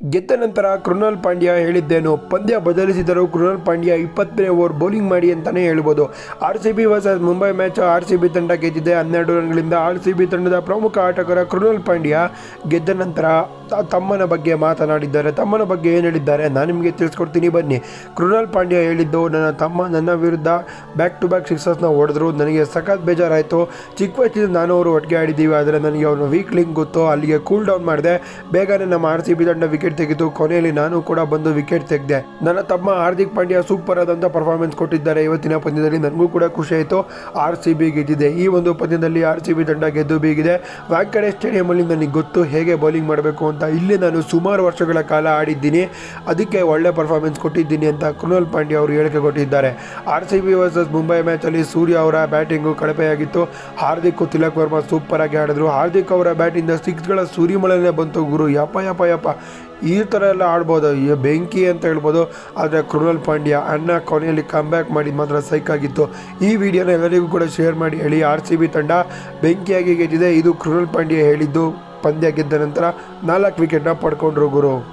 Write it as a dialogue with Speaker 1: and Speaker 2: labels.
Speaker 1: ಗೆದ್ದ ನಂತರ ಕೃಣಾಲ್ ಪಾಂಡ್ಯ ಹೇಳಿದ್ದೇನು? ಪಂದ್ಯ ಬದಲಿಸಿದರೂ ಕೃಣಾಲ್ ಪಾಂಡ್ಯ ಇಪ್ಪತ್ತನೇ ಓವರ್ ಬೌಲಿಂಗ್ ಮಾಡಿ ಅಂತಲೇ ಹೇಳ್ಬೋದು. R C B versus Mumbai match R C B ತಂಡ ಗೆದ್ದಿದೆ. ಹನ್ನೆರಡು ರನ್ಗಳಿಂದ ಆರ್ ಸಿ ಬಿ ತಂಡದ ಪ್ರಮುಖ ಆಟಗಾರ ಕೃಣಾಲ್ ಪಾಂಡ್ಯ ಗೆದ್ದ ನಂತರ ತಮ್ಮನ ಬಗ್ಗೆ ಮಾತನಾಡಿದ್ದಾರೆ. ತಮ್ಮನ ಬಗ್ಗೆ ಏನು ಹೇಳಿದ್ದಾರೆ? ನಾನು ನಿಮಗೆ ತಿಳಿಸ್ಕೊಡ್ತೀನಿ. ಬನ್ನಿ. ಕೃಣಾಲ್ ಪಾಂಡ್ಯ ಹೇಳಿದ್ದು, ನನ್ನ ತಮ್ಮ ನನ್ನ ವಿರುದ್ಧ ಬ್ಯಾಕ್ ಟು ಬ್ಯಾಕ್ ಸಿಕ್ಸಸ್ನ ಹೊಡೆದ್ರು. ನನಗೆ ಸಖತ್ ಬೇಜಾರಾಯಿತು. ಚಿಕ್ಕ ವಯಸ್ಸಿನ ನಾನು ಅವರು ಒಟ್ಟಿಗೆ ಆಡಿದ್ದೀವಿ. ಆದರೆ ನನಗೆ ಅವನು ವೀಕ್ ಲಿಂಕ್ ಗೊತ್ತು. ಅಲ್ಲಿಗೆ ಕೂಲ್ ಡೌನ್ ಮಾಡಿದೆ. ಬೇಗನೆ ನಮ್ಮ ಆರ್ ಸಿ ಬಿ ತಂಡ ವಿಕೆಟ್ ತೆಗೆದು ಕೊನೆಯಲ್ಲಿ ನಾನು ಕೂಡ ಬಂದು ವಿಕೆಟ್ ತೆಗೆದೆ. ನನ್ನ ತಮ್ಮ ಹಾರ್ದಿಕ್ ಪಾಂಡ್ಯ ಸೂಪರ್ ಆದಂಥ ಪರ್ಫಾರ್ಮೆನ್ಸ್ ಕೊಟ್ಟಿದ್ದಾರೆ. ಇವತ್ತಿನ ಪಂದ್ಯದಲ್ಲಿ ನನಗೂ ಕೂಡ ಖುಷಿ ಆಯಿತು. ಆರ್ ಸಿ ಬಿ ಗೆದ್ದಿದೆ. ಈ ಒಂದು ಪಂದ್ಯದಲ್ಲಿ ಆರ್ ಸಿ ಬಿ ತಂಡ ಗೆದ್ದು ಬೀಗಿದೆ. ವಾಂಕಡೆ ಸ್ಟೇಡಿಯಮಲ್ಲಿ ನನಗೆ ಗೊತ್ತು ಹೇಗೆ ಬೌಲಿಂಗ್ ಮಾಡಬೇಕು ಅಂತ ಇಲ್ಲಿ ನಾನು ಸುಮಾರು ವರ್ಷಗಳ ಕಾಲ ಆಡಿದ್ದೀನಿ. ಅದಕ್ಕೆ ಒಳ್ಳೆ ಪರ್ಫಾರ್ಮೆನ್ಸ್ ಕೊಟ್ಟಿದ್ದೀನಿ ಅಂತ ಕೃನಲ್ ಪಾಂಡ್ಯ ಅವರು ಹೇಳಿಕೆ ಕೊಟ್ಟಿದ್ದಾರೆ. R C B versus Mumbai ಮ್ಯಾಚಲ್ಲಿ Surya ಅವರ ಬ್ಯಾಟಿಂಗು ಕಳಪೆಯಾಗಿತ್ತು. ಹಾರ್ದಿಕ್ ತಿಲಕ್ ವರ್ಮಾ ಸೂಪರ್ ಆಗಿ ಆಡಿದ್ರು. ಹಾರ್ದಿಕ್ ಅವರ ಬ್ಯಾಟಿಂದ ಸಿಕ್ಸ್ಗಳ ಸುರಿಮಳೆನೇ ಬಂತು. ಗುರು, ಯಪ್ಪ ಯಪ್ಪ ಯಪ್ಪ. ಈ ಥರ ಎಲ್ಲ ಆಡ್ಬೋದು. ಬೆಂಕಿ ಅಂತ ಹೇಳ್ಬೋದು. ಆದರೆ ಕೃಣಲ್ ಪಾಂಡ್ಯ ಅಣ್ಣ ಕೊನೆಯಲ್ಲಿ ಕಮ್ಬ್ಯಾಕ್ ಮಾಡಿ ಮಾತ್ರ ಸೈಕ್ ಆಗಿತ್ತು. ಈ ವಿಡಿಯೋನ ಎಲ್ಲರಿಗೂ ಕೂಡ ಶೇರ್ ಮಾಡಿ ಹೇಳಿ. ಆರ್ ಸಿ ಬಿ ತಂಡ ಬೆಂಕಿಯಾಗಿ ಗೆದ್ದಿದೆ. ಇದು ಕ್ರೂನಲ್ ಪಾಂಡ್ಯ ಹೇಳಿದ್ದು. ಪಂದ್ಯ ಗೆದ್ದ ನಂತರ ನಾಲ್ಕು ವಿಕೆಟ್ನ ಪಡ್ಕೊಂಡ್ರು ಗುರು.